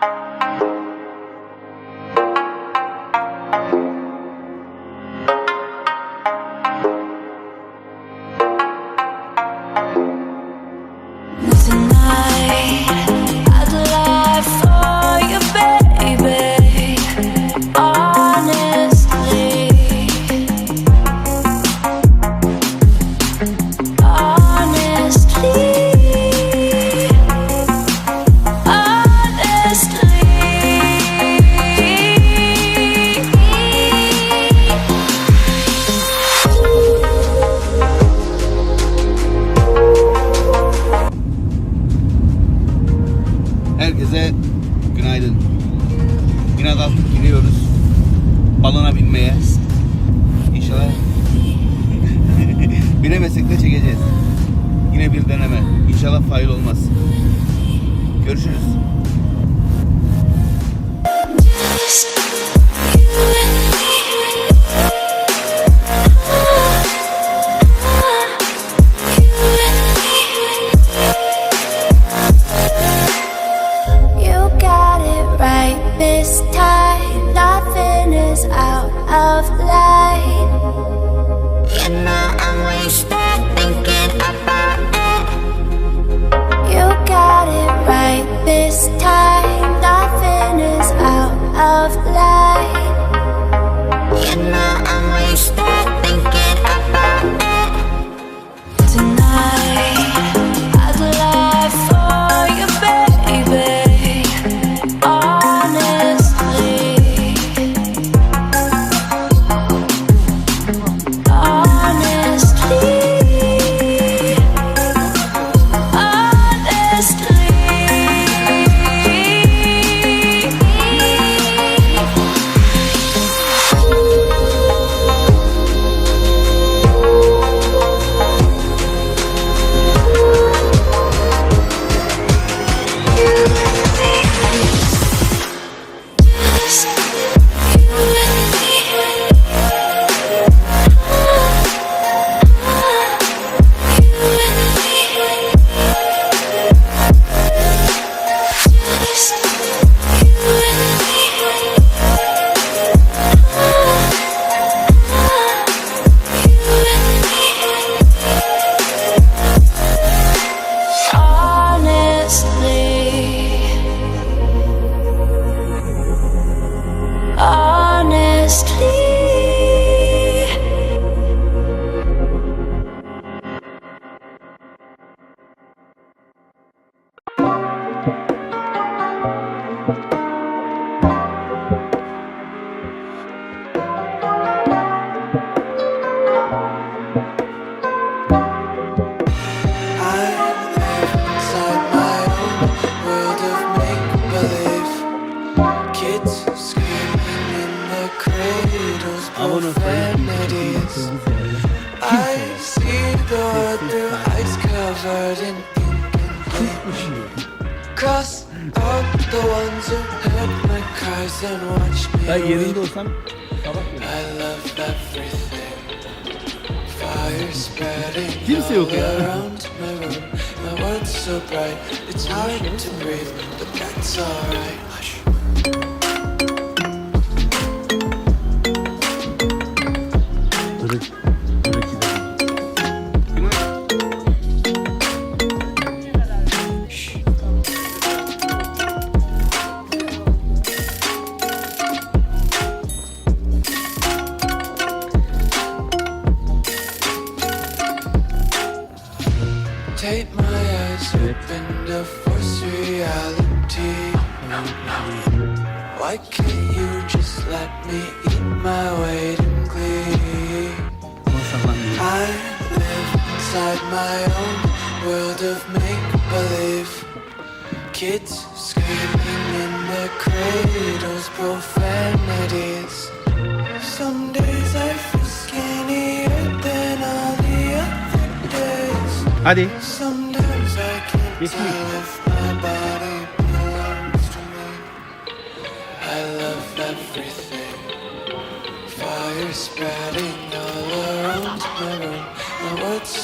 Bye. Görüşürüz. Podcast. Kids screaming in the cradles, profanities. I see the world through ice covered in ink. Cross out the ones who heard my cries and watched me weep. olsam sabah yerim. I love everything. Fire spreading all around my room. My world's so bright, it's hard to breathe, but that's alright. Why can't you just let me eat my weight in glee? I live inside my own world of make believe. Kids screaming in their cradles, profanities. Some days I feel skinnier than all the other days. Hadi. Sometimes I can't Yes,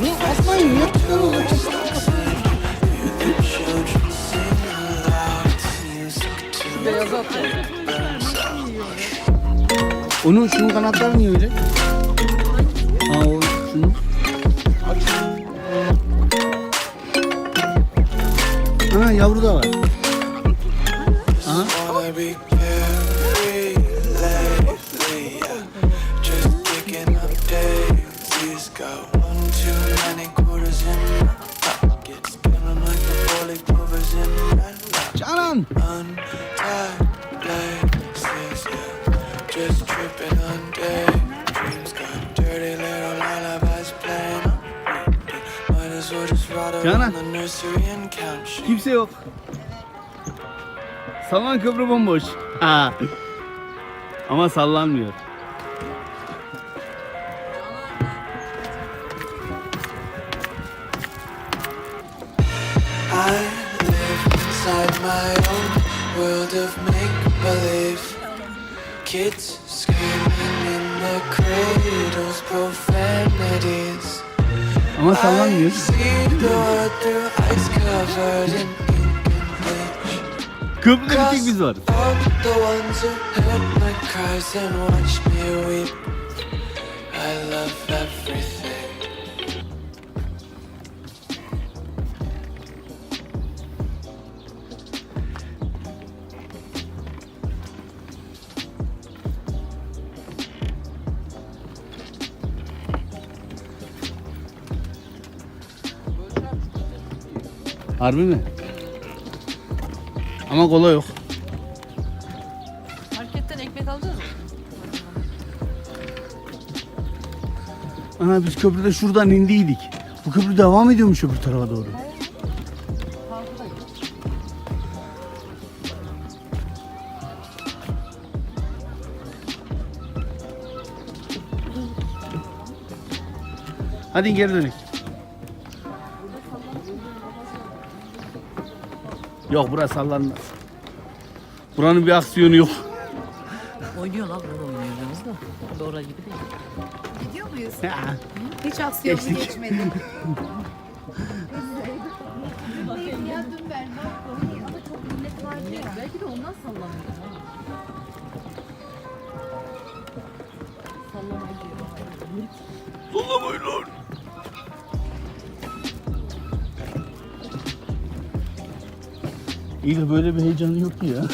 Niye atmayın niye. Onun şunun kanatları niye öyle? Aa o şunun. Ana yavru da var. Aha. Canan. Kimse yok. Saman köprü bomboş. Ha. Ama sallanmıyor. I live inside my own world of make believe. Kids screaming in the cradles, profanities. Ama I sallanmıyor. see the world through ice covered in ink and bleach. Köprüde bir tek biz varız. I love everything. Harbi mi? Ama kola yok. Marketten ekmek alacağız mı? Ana biz köprüde şuradan indiydik. Bu köprü devam ediyormuş öbür tarafa doğru. Hadi geri dönelim. Yok burası sallanmaz. Buranın bir aksiyonu yok. Oynuyor lan bunu oynuyoruz da. Doğru gibi değil. Gidiyor muyuz? Hiç aksiyonu Geçtik. geçmedi. ya dün ben ama çok millet vardı ya. Belki de ondan sallanıyor. ha. Sallama diyor. Sallamayın lan. De böyle bir heyecanı yok ki ya.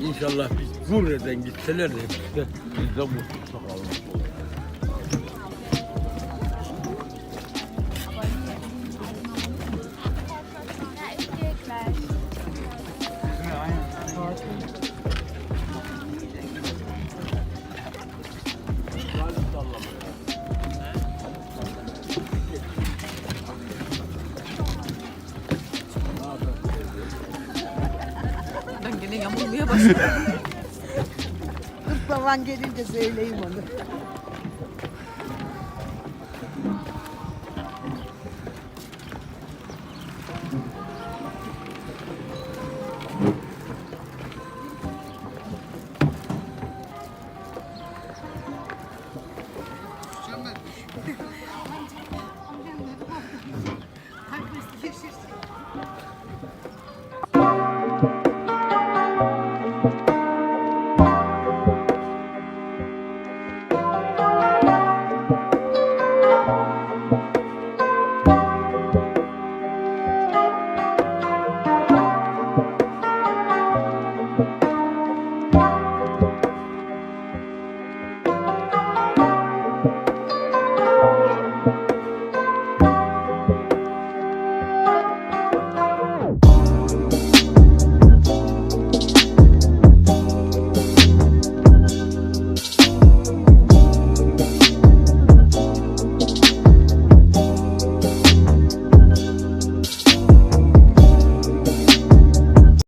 İnşallah biz buradan gitseler de biz de mutlu yamulmaya başladım. Zaman gelince söyleyeyim onu.